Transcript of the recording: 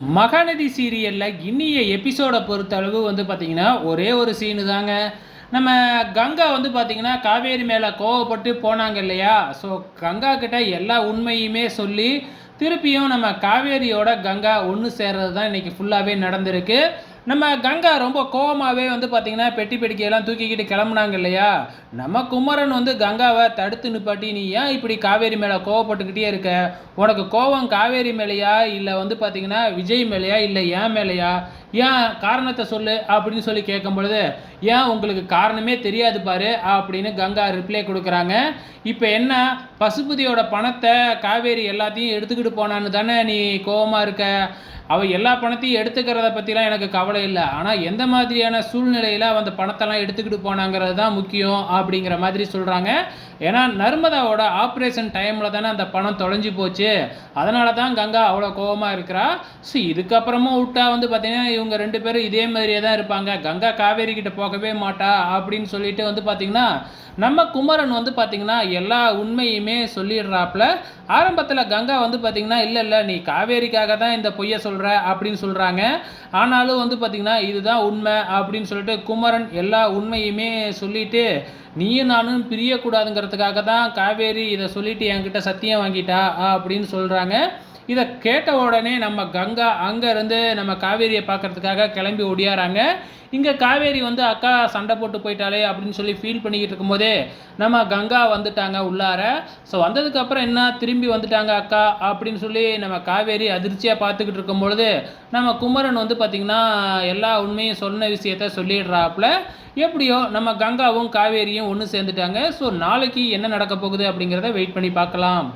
மகாநதி சீரியலில் இன்னிய எபிசோடை பொறுத்தளவு வந்து பார்த்திங்கன்னா ஒரே ஒரு சீனு தாங்க. நம்ம கங்கா வந்து பார்த்திங்கன்னா காவேரி மேலே கோவப்பட்டு போனாங்க இல்லையா? ஸோ கங்கா கிட்ட எல்லா உண்மையுமே சொல்லி திருப்பியும் நம்ம காவேரியோட கங்கா ஒன்று சேர்றது தான் இன்றைக்கி ஃபுல்லாகவே நடந்திருக்கு. நம்ம கங்கா ரொம்ப கோவமாகவே வந்து பார்த்திங்கன்னா பெட்டி பெட்டிக்கையெல்லாம் தூக்கிக்கிட்டு கிளம்புனாங்க இல்லையா? நம்ம குமரன் வந்து கங்காவை தடுத்து நிப்பாட்டி நீ ஏன் இப்படி காவேரி மேலே கோவப்பட்டுக்கிட்டே இருக்க? உனக்கு கோவம் காவேரி மேலேயா? இல்லை வந்து பார்த்திங்கன்னா விஜய் மேலேயா? இல்லை ஏன் மேலேயா? ஏன் காரணத்தை சொல்லு அப்படின்னு சொல்லி கேட்கும் பொழுது ஏன் உங்களுக்கு காரணமே தெரியாது பாரு அப்படின்னு கங்கா ரிப்ளை கொடுக்குறாங்க. இப்போ என்ன பசுபதியோட பணத்தை காவேரி எல்லாத்தையும் எடுத்துக்கிட்டு போனான்னு தானே நீ கோவமாக இருக்க? அவள் எல்லா பணத்தையும் எடுத்துக்கிறத பற்றிலாம் எனக்கு கவலை இல்லை. ஆனால் எந்த மாதிரியான சூழ்நிலையில் அந்த பணத்தெல்லாம் எடுத்துக்கிட்டு போனாங்கிறது தான் முக்கியம் அப்படிங்கிற மாதிரி சொல்கிறாங்க ஏன்னா நர்மதாவோட ஆப்ரேஷன் டைமில் தானே அந்த பணம் தொலைஞ்சு போச்சு. அதனால தான் கங்கா அவ்வளோ கோபமாக இருக்கிறா. ஸோ இதுக்கப்புறமும் விட்டா வந்து பார்த்திங்கன்னா இவங்க ரெண்டு பேரும் இதே மாதிரியே தான் இருப்பாங்க. கங்கா காவேரி கிட்ட போகவே மாட்டா அப்படின்னு சொல்லிட்டு வந்து பார்த்திங்கன்னா நம்ம குமரன் வந்து பார்த்திங்கன்னா எல்லா உண்மையுமே சொல்லிடுறாப்புல ஆரம்பத்தில் கங்கா வந்து பார்த்திங்கன்னா இல்லை இல்லை நீ காவேரிக்காக தான் இந்த பொய்யை சொல்கிற அப்படின்னு சொல்கிறாங்க ஆனாலும் வந்து பார்த்திங்கன்னா இதுதான் உண்மை அப்படின்னு சொல்லிட்டு குமரன் எல்லா உண்மையுமே சொல்லிட்டு நீயும் நானும் பிரியக்கூடாதுங்கிறதுக்காக தான் காவேரி இதை சொல்லிட்டு என்கிட்ட சத்தியம் வாங்கிட்டா அப்படின்னு சொல்கிறாங்க இதை கேட்ட உடனே நம்ம கங்கா அங்கேருந்து நம்ம காவேரியை பார்க்குறதுக்காக கிளம்பி ஒடியாராங்க இங்கே காவேரி வந்து அக்கா சண்டை போட்டு போயிட்டாலே அப்படின்னு சொல்லி ஃபீல் பண்ணிக்கிட்டு இருக்கும்போதே நம்ம கங்கா வந்துட்டாங்க உள்ளார. ஸோ வந்ததுக்கப்புறம் என்ன? திரும்பி வந்துட்டாங்க அக்கா அப்படின்னு சொல்லி நம்ம காவேரி அதிர்ச்சியாக பார்த்துக்கிட்டு இருக்கும் பொழுது நம்ம குமரன் வந்து பார்த்திங்கன்னா எல்லா உண்மையும் சொன்ன விஷயத்த சொல்லிடுறாப்புல. எப்படியோ நம்ம கங்காவும் காவேரியும் ஒன்று சேர்ந்துட்டாங்க. ஸோ நாளைக்கு என்ன நடக்க போகுது அப்படிங்கிறத வெயிட் பண்ணி பார்க்கலாம்.